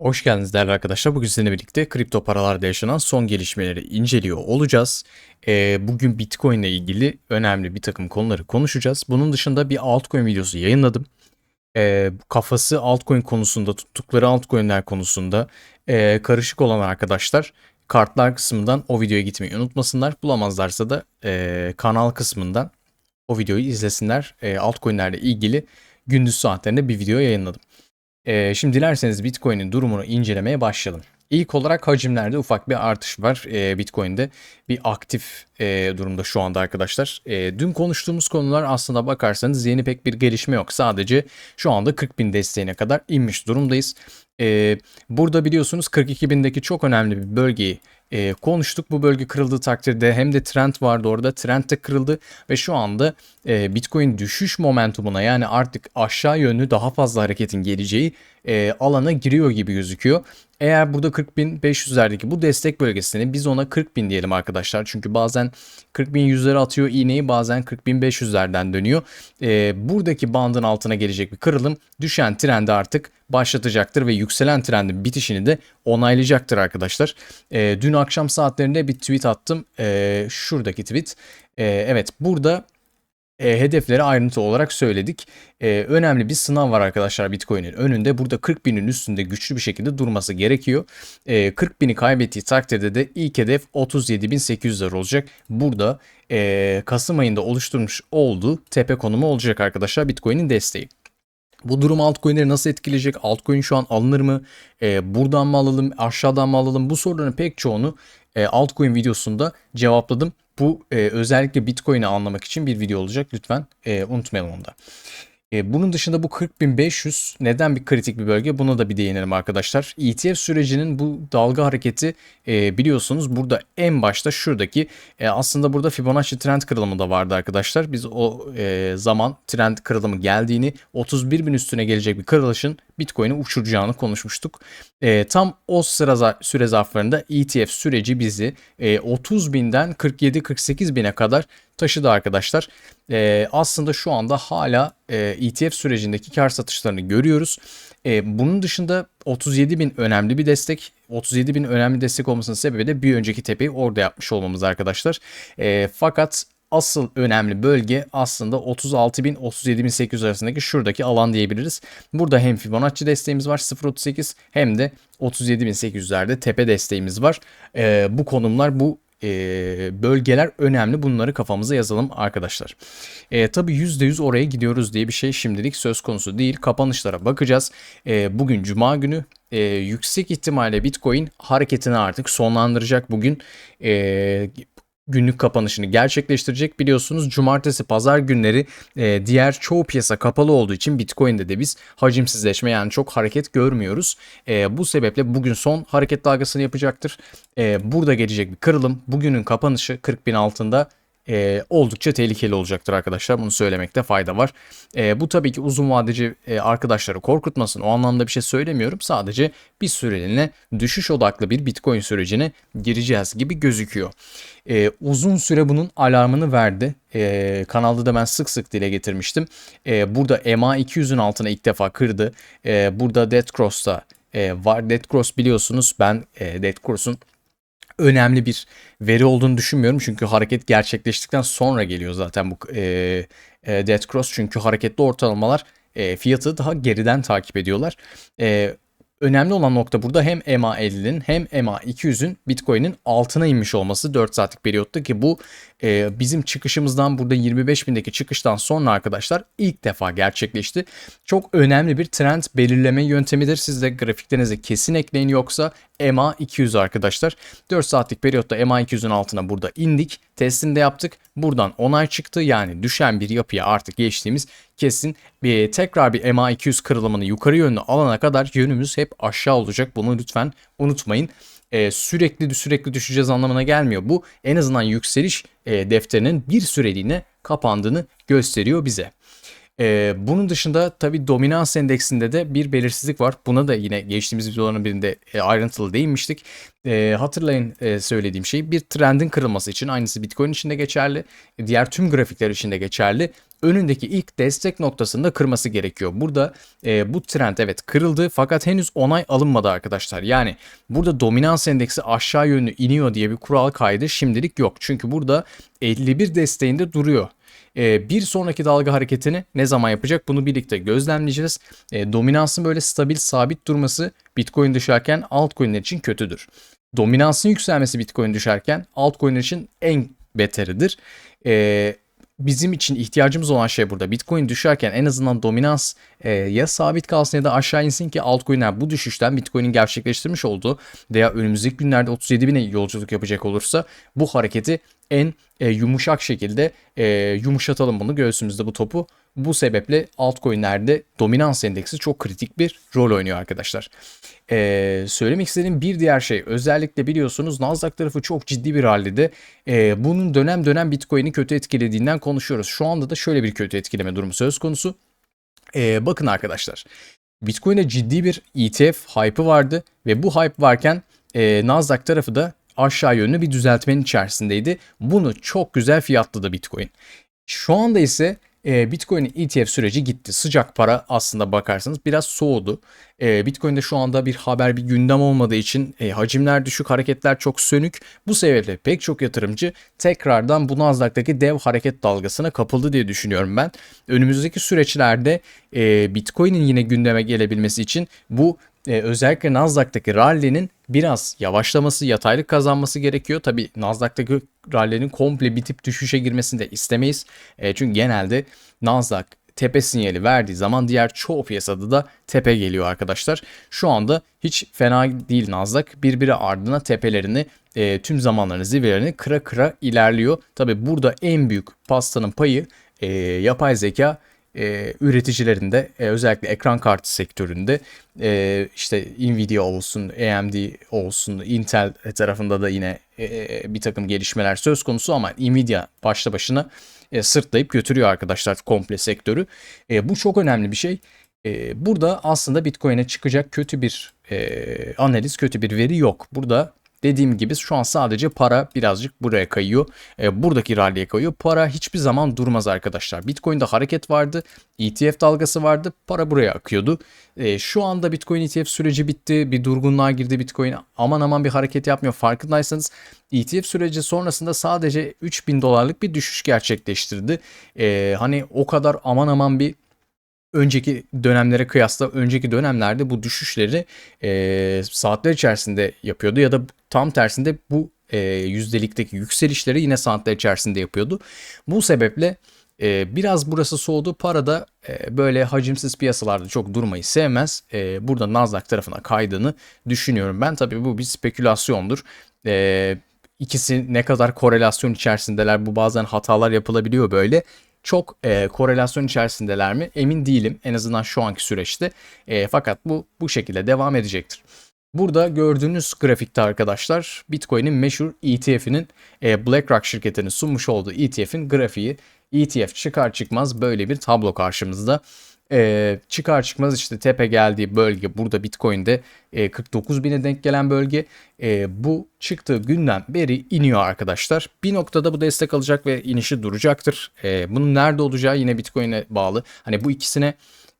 Hoş geldiniz değerli arkadaşlar. Bugün sizinle birlikte kripto paralarda yaşanan son gelişmeleri inceliyor olacağız. Ee, bugün Bitcoin ile ilgili önemli bir takım konuları konuşacağız. Bunun dışında bir altcoin videosu yayınladım. Ee, kafası altcoin konusunda, tuttukları altcoin'ler konusunda e, karışık olan arkadaşlar kartlar kısmından o videoya gitmeyi unutmasınlar. Bulamazlarsa da e, kanal kısmından o videoyu izlesinler. E, altcoin'lerle ilgili gündüz saatlerinde bir video yayınladım. Ee, şimdi dilerseniz Bitcoin'in durumunu incelemeye başlayalım. İlk olarak hacimlerde ufak bir artış var e, Bitcoin'de. Bir aktif e, durumda şu anda arkadaşlar. E, dün konuştuğumuz konular aslında bakarsanız yeni pek bir gelişme yok. Sadece şu anda 40 bin desteğine kadar inmiş durumdayız. E, burada biliyorsunuz 42 bindeki çok önemli bir bölgeyi e, konuştuk. Bu bölge kırıldığı takdirde hem de trend vardı orada. Trend de kırıldı ve şu anda e, Bitcoin düşüş momentumuna yani artık aşağı yönlü daha fazla hareketin geleceği e, alana giriyor gibi gözüküyor. Eğer burada 40.500'lerdeki bu destek bölgesini biz ona 40.000 diyelim arkadaşlar. Çünkü bazen 40.100'lere atıyor iğneyi bazen 40.500'lerden dönüyor. E, buradaki bandın altına gelecek bir kırılım düşen trendi artık başlatacaktır ve yükselen trendin bitişini de onaylayacaktır arkadaşlar. E, dün akşam saatlerinde bir tweet attım. E, şuradaki tweet. E, evet burada e, hedefleri ayrıntı olarak söyledik. E, önemli bir sınav var arkadaşlar Bitcoin'in önünde. Burada 40 binin üstünde güçlü bir şekilde durması gerekiyor. E, 40 bini kaybettiği takdirde de ilk hedef 37.800'ler olacak. Burada e, Kasım ayında oluşturmuş olduğu tepe konumu olacak arkadaşlar Bitcoin'in desteği. Bu durum altcoin'leri nasıl etkileyecek? Altcoin şu an alınır mı? E, buradan mı alalım? Aşağıdan mı alalım? Bu soruların pek çoğunu e, altcoin videosunda cevapladım. Bu e, özellikle Bitcoin'i anlamak için bir video olacak. Lütfen e, unutmayalım onu da. E, bunun dışında bu 40.500 neden bir kritik bir bölge? Buna da bir değinelim arkadaşlar. ETF sürecinin bu dalga hareketi e, biliyorsunuz burada en başta şuradaki e, aslında burada Fibonacci trend kırılımı da vardı arkadaşlar. Biz o e, zaman trend kırılımı geldiğini 31 bin üstüne gelecek bir kırılışın Bitcoin'i uçuracağını konuşmuştuk. E, tam o sıra süre zarflarında ETF süreci bizi e, 30 binden 47-48 bine kadar taşıdı arkadaşlar. E, aslında şu anda hala e, ETF sürecindeki kar satışlarını görüyoruz. E, bunun dışında 37 bin önemli bir destek. 37 bin önemli destek olmasının sebebi de bir önceki tepeyi orada yapmış olmamız arkadaşlar. E, fakat asıl önemli bölge aslında 36.000-37.800 arasındaki şuradaki alan diyebiliriz. Burada hem Fibonacci desteğimiz var 0.38 hem de 37.800'lerde tepe desteğimiz var. Ee, bu konumlar bu e, bölgeler önemli. Bunları kafamıza yazalım arkadaşlar. E, tabii %100 oraya gidiyoruz diye bir şey şimdilik söz konusu değil. Kapanışlara bakacağız. E, bugün Cuma günü e, yüksek ihtimalle Bitcoin hareketini artık sonlandıracak bugün. E, günlük kapanışını gerçekleştirecek. Biliyorsunuz cumartesi pazar günleri e, diğer çoğu piyasa kapalı olduğu için Bitcoin'de de biz hacimsizleşme yani çok hareket görmüyoruz. E, bu sebeple bugün son hareket dalgasını yapacaktır. E, burada gelecek bir kırılım. Bugünün kapanışı 40 bin altında e, oldukça tehlikeli olacaktır arkadaşlar. Bunu söylemekte fayda var. E, bu tabii ki uzun vadeci e, arkadaşları korkutmasın. O anlamda bir şey söylemiyorum. Sadece bir süreliğine düşüş odaklı bir Bitcoin sürecine gireceğiz gibi gözüküyor. E, uzun süre bunun alarmını verdi. E, kanalda da ben sık sık dile getirmiştim. E, burada MA200'ün altına ilk defa kırdı. E, burada Dead Cross'ta e, var. Dead Cross biliyorsunuz ben e, Dead Cross'un önemli bir veri olduğunu düşünmüyorum. Çünkü hareket gerçekleştikten sonra geliyor zaten bu e, e, Dead Cross. Çünkü hareketli ortalamalar e, fiyatı daha geriden takip ediyorlar. E, önemli olan nokta burada hem MA50'nin hem MA200'ün Bitcoin'in altına inmiş olması 4 saatlik periyotta ki bu e, bizim çıkışımızdan burada 25 bindeki çıkıştan sonra arkadaşlar ilk defa gerçekleşti. Çok önemli bir trend belirleme yöntemidir. Siz de grafiklerinize kesin ekleyin yoksa MA200 arkadaşlar. 4 saatlik periyotta MA200'ün altına burada indik. Testini de yaptık. Buradan onay çıktı. Yani düşen bir yapıya artık geçtiğimiz kesin. Bir, tekrar bir MA200 kırılımını yukarı yönlü alana kadar yönümüz hep aşağı olacak. Bunu lütfen unutmayın e, sürekli sürekli düşeceğiz anlamına gelmiyor. Bu en azından yükseliş e, defterinin bir süreliğine kapandığını gösteriyor bize. Ee, bunun dışında tabii dominans endeksinde de bir belirsizlik var. Buna da yine geçtiğimiz videoların birinde e, ayrıntılı değinmiştik. E, hatırlayın e, söylediğim şey bir trendin kırılması için aynısı Bitcoin için de geçerli. Diğer tüm grafikler için de geçerli. Önündeki ilk destek noktasında kırması gerekiyor. Burada e, bu trend evet kırıldı fakat henüz onay alınmadı arkadaşlar. Yani burada dominans endeksi aşağı yönlü iniyor diye bir kural kaydı şimdilik yok. Çünkü burada 51 desteğinde duruyor. E, bir sonraki dalga hareketini ne zaman yapacak bunu birlikte gözlemleyeceğiz. E, dominansın böyle stabil sabit durması Bitcoin düşerken altcoin'ler için kötüdür. Dominansın yükselmesi Bitcoin düşerken altcoin'ler için en beteridir. E, bizim için ihtiyacımız olan şey burada. Bitcoin düşerken en azından dominans e, ya sabit kalsın ya da aşağı insin ki altcoin'ler bu düşüşten Bitcoin'in gerçekleştirmiş olduğu veya önümüzdeki günlerde 37 bine yolculuk yapacak olursa bu hareketi en e, yumuşak şekilde e, yumuşatalım bunu göğsümüzde bu topu. Bu sebeple altcoin'lerde dominans endeksi çok kritik bir rol oynuyor arkadaşlar. Ee, söylemek istediğim bir diğer şey özellikle biliyorsunuz Nasdaq tarafı çok ciddi bir halde e, bunun dönem dönem Bitcoin'i kötü etkilediğinden konuşuyoruz. Şu anda da şöyle bir kötü etkileme durumu söz konusu. Ee, bakın arkadaşlar Bitcoin'e ciddi bir ETF hype'ı vardı ve bu hype varken e, Nasdaq tarafı da aşağı yönlü bir düzeltmenin içerisindeydi. Bunu çok güzel fiyatladı Bitcoin. Şu anda ise e, Bitcoin'in ETF süreci gitti. Sıcak para aslında bakarsanız biraz soğudu. E, Bitcoin'de şu anda bir haber bir gündem olmadığı için e, hacimler düşük, hareketler çok sönük. Bu sebeple pek çok yatırımcı tekrardan bu Nasdaq'taki dev hareket dalgasına kapıldı diye düşünüyorum ben. Önümüzdeki süreçlerde e, Bitcoin'in yine gündeme gelebilmesi için bu e, özellikle Nasdaq'taki rally'nin biraz yavaşlaması, yataylık kazanması gerekiyor. Tabi Nasdaq'taki rally'nin komple bitip düşüşe girmesini de istemeyiz. E, çünkü genelde Nasdaq tepe sinyali verdiği zaman diğer çoğu piyasada da tepe geliyor arkadaşlar. Şu anda hiç fena değil Nasdaq. Birbiri ardına tepelerini e, tüm zamanların zirvelerini kıra kıra ilerliyor. Tabi burada en büyük pastanın payı e, yapay zeka e, üreticilerinde e, özellikle ekran kartı sektöründe e, işte Nvidia olsun, AMD olsun, Intel tarafında da yine e, bir takım gelişmeler söz konusu ama Nvidia başta başına e, sırtlayıp götürüyor arkadaşlar komple sektörü. E, bu çok önemli bir şey. E, burada aslında Bitcoin'e çıkacak kötü bir e, analiz, kötü bir veri yok. Burada Dediğim gibi şu an sadece para birazcık buraya kayıyor. E, buradaki rally'e kayıyor. Para hiçbir zaman durmaz arkadaşlar. Bitcoin'de hareket vardı. ETF dalgası vardı. Para buraya akıyordu. E, şu anda Bitcoin ETF süreci bitti. Bir durgunluğa girdi Bitcoin. Aman aman bir hareket yapmıyor. Farkındaysanız ETF süreci sonrasında sadece 3000 dolarlık bir düşüş gerçekleştirdi. E, hani o kadar aman aman bir önceki dönemlere kıyasla önceki dönemlerde bu düşüşleri e, saatler içerisinde yapıyordu ya da tam tersinde bu e, yüzdelikteki yükselişleri yine saatler içerisinde yapıyordu. Bu sebeple e, biraz burası soğudu. Para da e, böyle hacimsiz piyasalarda çok durmayı sevmez. E, burada Nasdaq tarafına kaydığını düşünüyorum. Ben tabii bu bir spekülasyondur. E, ikisi ne kadar korelasyon içerisindeler bu bazen hatalar yapılabiliyor böyle çok e, korelasyon içerisindeler mi emin değilim en azından şu anki süreçte. E, fakat bu bu şekilde devam edecektir. Burada gördüğünüz grafikte arkadaşlar Bitcoin'in meşhur ETF'inin e, BlackRock şirketinin sunmuş olduğu ETF'in grafiği. ETF çıkar çıkmaz böyle bir tablo karşımızda e, çıkar çıkmaz işte tepe geldiği bölge burada Bitcoin'de e, 49 bine denk gelen bölge e, bu çıktığı günden beri iniyor arkadaşlar. Bir noktada bu destek alacak ve inişi duracaktır. E, bunun nerede olacağı yine Bitcoin'e bağlı. Hani bu ikisine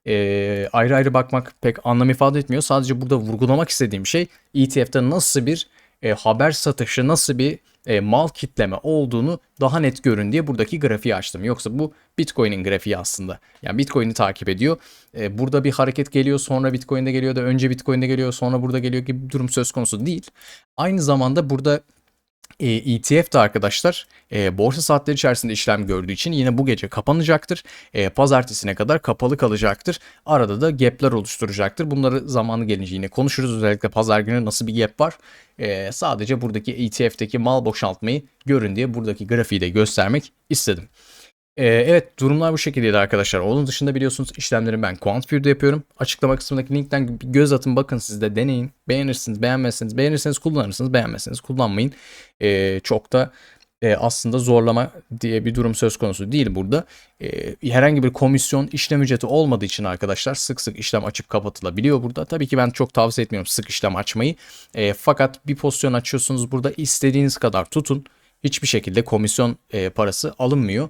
e, ayrı ayrı bakmak pek anlam ifade etmiyor. Sadece burada vurgulamak istediğim şey ETF'te nasıl bir e, haber satışı, nasıl bir e, mal kitleme olduğunu daha net görün diye buradaki grafiği açtım. Yoksa bu Bitcoin'in grafiği aslında. Yani Bitcoin'i takip ediyor. E, burada bir hareket geliyor sonra Bitcoin'de geliyor da önce Bitcoin'de geliyor sonra burada geliyor gibi bir durum söz konusu değil. Aynı zamanda burada e, ETF de arkadaşlar e, borsa saatleri içerisinde işlem gördüğü için yine bu gece kapanacaktır. E, pazartesine kadar kapalı kalacaktır. Arada da gap'ler oluşturacaktır. Bunları zamanı gelince yine konuşuruz. Özellikle pazar günü nasıl bir gap var. E, sadece buradaki ETF'deki mal boşaltmayı görün diye buradaki grafiği de göstermek istedim. Ee, evet durumlar bu şekildeydi arkadaşlar. Onun dışında biliyorsunuz işlemlerimi ben QuantFure'da yapıyorum. Açıklama kısmındaki linkten bir göz atın bakın siz de deneyin. Beğenirsiniz beğenmezseniz beğenirseniz kullanırsınız beğenmezseniz kullanmayın. Ee, çok da e, aslında zorlama diye bir durum söz konusu değil burada. E, herhangi bir komisyon işlem ücreti olmadığı için arkadaşlar sık sık işlem açıp kapatılabiliyor burada. Tabii ki ben çok tavsiye etmiyorum sık işlem açmayı. E, fakat bir pozisyon açıyorsunuz burada istediğiniz kadar tutun. Hiçbir şekilde komisyon e, parası alınmıyor.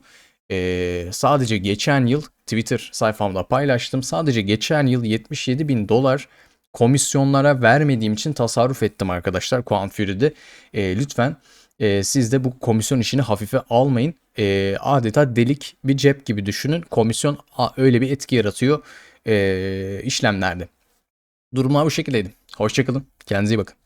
E, sadece geçen yıl Twitter sayfamda paylaştım. Sadece geçen yıl 77 bin dolar komisyonlara vermediğim için tasarruf ettim arkadaşlar Quantfury'de. E, lütfen e, siz de bu komisyon işini hafife almayın. E, adeta delik bir cep gibi düşünün. Komisyon a, öyle bir etki yaratıyor e, işlemlerde. Durumlar bu şekildeydi. Hoşçakalın. Kendinize iyi bakın.